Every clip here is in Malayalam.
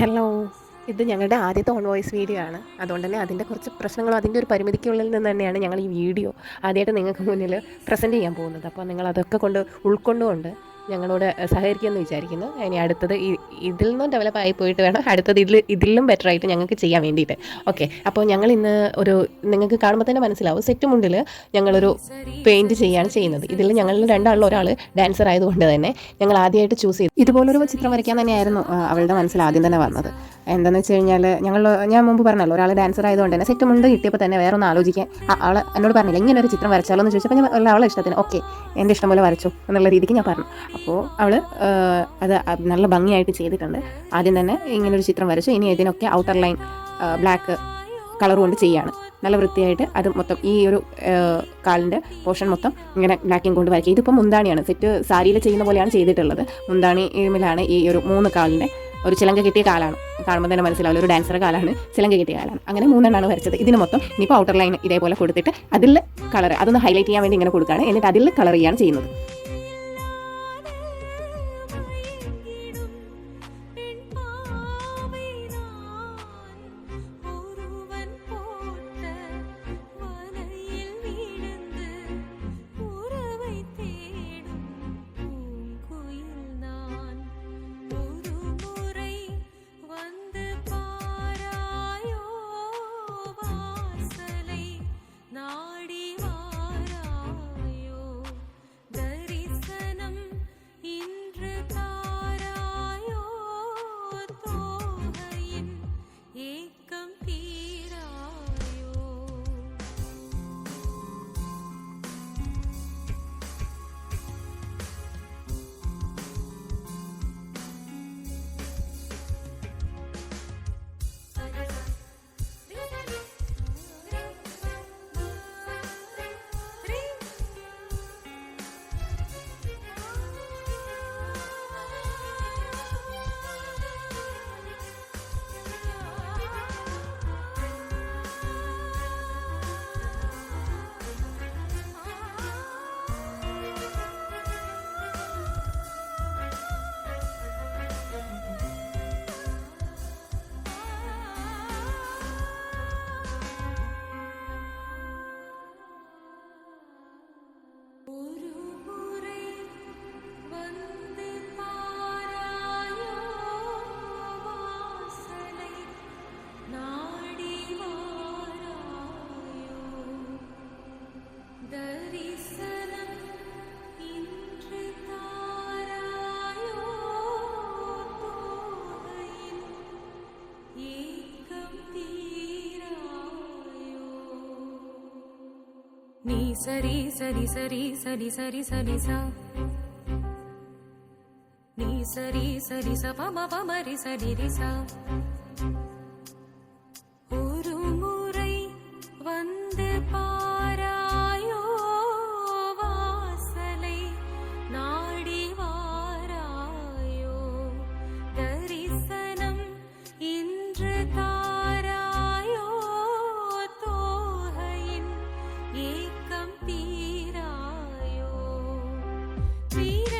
ഹലോ. ഇത് ഞങ്ങളുടെ ആദ്യത്തെ ഓൺ വോയിസ് വീഡിയോ ആണ്. അതുകൊണ്ട് തന്നെ അതിന്റെ കുറച്ച് പ്രശ്നങ്ങളും അതിന്റെ ഒരു പരിമിതിക്കുള്ളിൽ നിന്ന് തന്നെയാണ് ഞങ്ങൾ ഈ വീഡിയോ ആദ്യമായിട്ട് നിങ്ങൾക്ക് മുന്നിൽ പ്രസന്റ് ചെയ്യാൻ പോകുന്നത്. അപ്പോൾ നിങ്ങൾ അതൊക്കെ കൊണ്ട് ഉൾക്കൊണ്ടുകൊണ്ട് ഞങ്ങളോട് സഹകരിക്കുമെന്ന് വിചാരിക്കുന്നു. ഇനി അടുത്തത് ഇതിൽ നിന്നും ഡെവലപ്പ് ആയി പോയിട്ട് വേണം അടുത്തത് ഇതിൽ ഇതിലും ബെറ്റർ ആയിട്ട് ഞങ്ങൾക്ക് ചെയ്യാൻ വേണ്ടിയിട്ട്. ഓക്കെ അപ്പോൾ ഞങ്ങൾ ഇന്ന് ഒരു നിങ്ങൾക്ക് കാണുമ്പോൾ തന്നെ മനസ്സിലാവും സെറ്റ് മുണ്ടിൽ ഞങ്ങളൊരു പെയിന്റ് ചെയ്യാണ് ചെയ്യുന്നത്. ഇതിൽ ഞങ്ങൾ രണ്ടാളിൽ ഒരാൾ ഡാൻസർ ആയതുകൊണ്ട് തന്നെ ഞങ്ങൾ ആദ്യമായിട്ട് ചൂസ് ചെയ്തു. ഇതുപോലൊരു ചിത്രം വരയ്ക്കാൻ തന്നെയായിരുന്നു അവളുടെ മനസ്സിൽ ആദ്യം തന്നെ വന്നത്. എന്താണെന്ന് വെച്ച് കഴിഞ്ഞാൽ ഞങ്ങൾ ഞാൻ മുമ്പ് പറഞ്ഞല്ലോ ഒരാൾ ഡാൻസർ ആയതുകൊണ്ട് തന്നെ സെറ്റ് മുണ്ട് കിട്ടിയപ്പോൾ തന്നെ വേറെ ഒന്ന് ആലോചിക്കാൻ ആൾ എന്നോട് പറഞ്ഞില്ല ഇങ്ങനെ ഒരു ചിത്രം വരച്ചാലോ? എന്ന് ചോദിച്ചപ്പോൾ ഞാൻ അവളെ ഇഷ്ടത്തിന്. ഓക്കെ എന്റെ ഇഷ്ടം പോലെ വരച്ചു എന്നുള്ള രീതിക്ക് ഞാൻ പറഞ്ഞു. അപ്പോൾ അവൾ അത് നല്ല ഭംഗിയായിട്ട് ചെയ്തിട്ടുണ്ട്. ആദ്യം തന്നെ ഇങ്ങനൊരു ചിത്രം വരച്ചു. ഇനി ഇതിനൊക്കെ ഔട്ടർ ലൈൻ ബ്ലാക്ക് കളർ കൊണ്ട് ചെയ്യാണ്. നല്ല വൃത്തിയായിട്ട് അത് മൊത്തം ഈ ഒരു കാലിന്റെ പോർഷൻ മൊത്തം ഇങ്ങനെ ബ്ലാക്കിങ് കൊണ്ട് വരയ്ക്കുക. ഇതിപ്പോൾ മുന്താണിയാണ്. സെറ്റ് സാരിയിൽ ചെയ്യുന്ന പോലെയാണ് ചെയ്തിട്ടുള്ളത്. മുന്താണി ഇതിലാണ് ഈ ഒരു മൂന്ന് കാലിന്റെ ഒരു ചിലങ്ക കിട്ടിയ കാലാണ്. കാണുമ്പോൾ തന്നെ മനസ്സിലാവില്ല ഒരു ഡാൻസറുടെ കാലാണ് ചിലങ്ക കിട്ടിയ കാലാണ്. അങ്ങനെ മൂന്നെണ്ണമാണ് വരച്ചത്. ഇതിന് മൊത്തം ഇനിയിപ്പോൾ ഔട്ടർ ലൈൻ ഇതേപോലെ കൊടുത്തിട്ട് അതിൽ കളർ അതൊന്ന് ഹൈലൈറ്റ് ചെയ്യാൻ വേണ്ടി ഇങ്ങനെ കൊടുക്കുകയാണ്. എന്നിട്ട് അതിൽ കളർ ചെയ്യാണ് ചെയ്യുന്നത്. సరి సరి సరి సరి సరి సరి స. నీ సరి సరి స పమ పమరి సరి రి స. Beat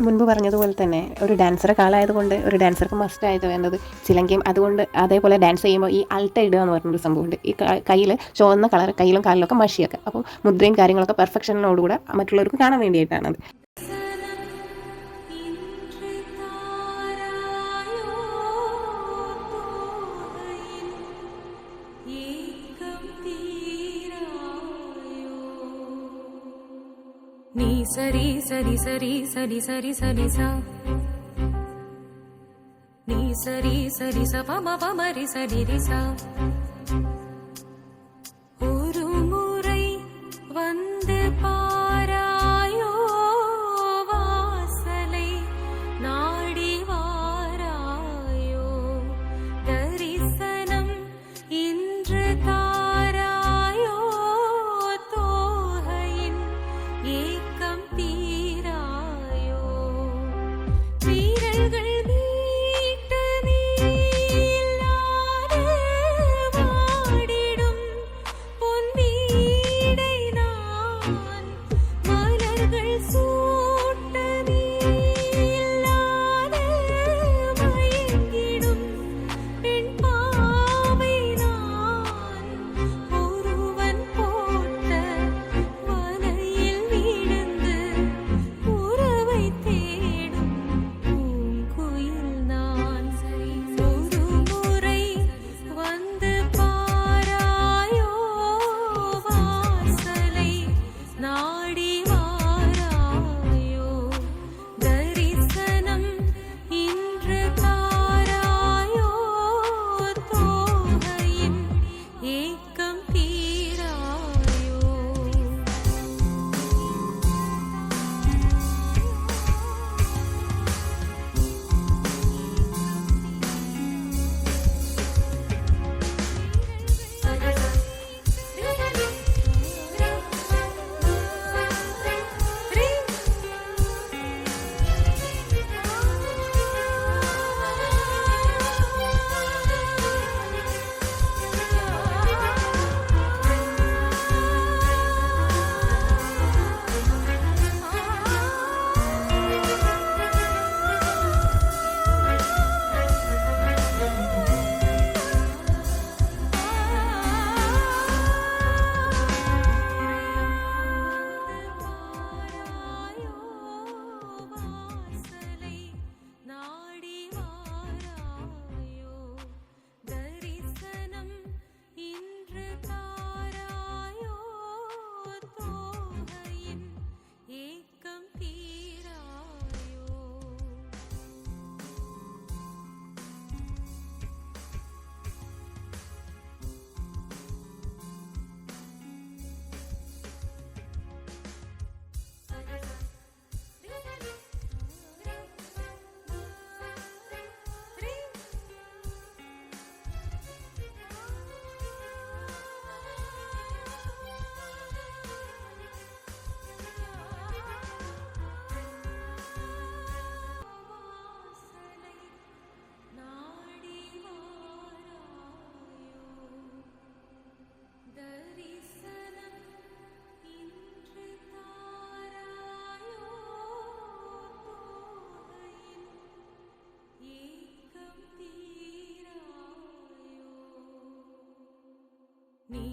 മുൻപ് പറഞ്ഞതുപോലെ തന്നെ ഒരു ഡാൻസറെ കാലമായതുകൊണ്ട് ഒരു ഡാൻസർക്ക് മസ്റ്റ് ആയത് വേണ്ടത് ചിലങ്കയും. അതുകൊണ്ട് അതേപോലെ ഡാൻസ് ചെയ്യുമ്പോൾ ഈ അൾട്ട ഇടുക എന്ന് പറഞ്ഞൊരു സംഭവമുണ്ട്. ഈ കയ്യിൽ ചുവന്ന കളർ കയ്യിലും കാലിലൊക്കെ മഷിയൊക്കെ. അപ്പോൾ മുദ്രയും കാര്യങ്ങളൊക്കെ പെർഫെക്ഷനോടുകൂടെ മറ്റുള്ളവർക്ക് കാണാൻ വേണ്ടിയിട്ടാണത്. நீ சரி சரி சரி சரி சரி சரி சா நீ சரி சரி ச பம பமரி சரி ரி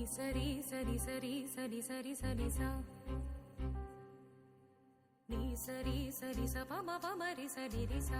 సరి సరి సరి సరి సరి సరి స. నీ సరి సరి స పమ పమరి సరి రి స.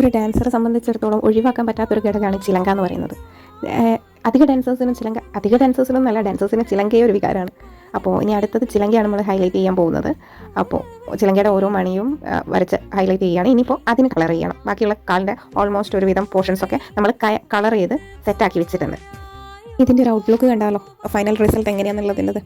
ഒരു ഡാൻസറെ സംബന്ധിച്ചിടത്തോളം ഒഴിവാക്കാൻ പറ്റാത്തൊരു ഘടകമാണ് ചിലങ്ക എന്ന് പറയുന്നത്. അധിക ഡാൻസേഴ്സിനും ചിലങ്ക അധിക ഡാൻസേഴ്സിനും നല്ല ഡാൻസേഴ്സിന് ചിലങ്കയെ ഒരു വികാരമാണ്. അപ്പോൾ ഇനി അടുത്തത് ചിലങ്കയാണ് നമ്മൾ ഹൈലൈറ്റ് ചെയ്യാൻ പോകുന്നത്. അപ്പോൾ ചിലങ്കയുടെ ഓരോ മണിയും വരച്ച് ഹൈലൈറ്റ് ചെയ്യുകയാണ്. ഇനിയിപ്പോൾ അതിന് കളർ ചെയ്യണം. ബാക്കിയുള്ള കാലിന്റെ ഓൾമോസ്റ്റ് ഒരുവിധം പോർഷൻസ് ഒക്കെ നമ്മൾ കളർ ചെയ്ത് സെറ്റാക്കി വെച്ചിട്ടുണ്ട്. ഇതിന്റെ ഒരു ഔട്ട്ലുക്ക് കണ്ടാലോ? Final result എങ്ങനെയാണെന്നുള്ളതിന്റെത്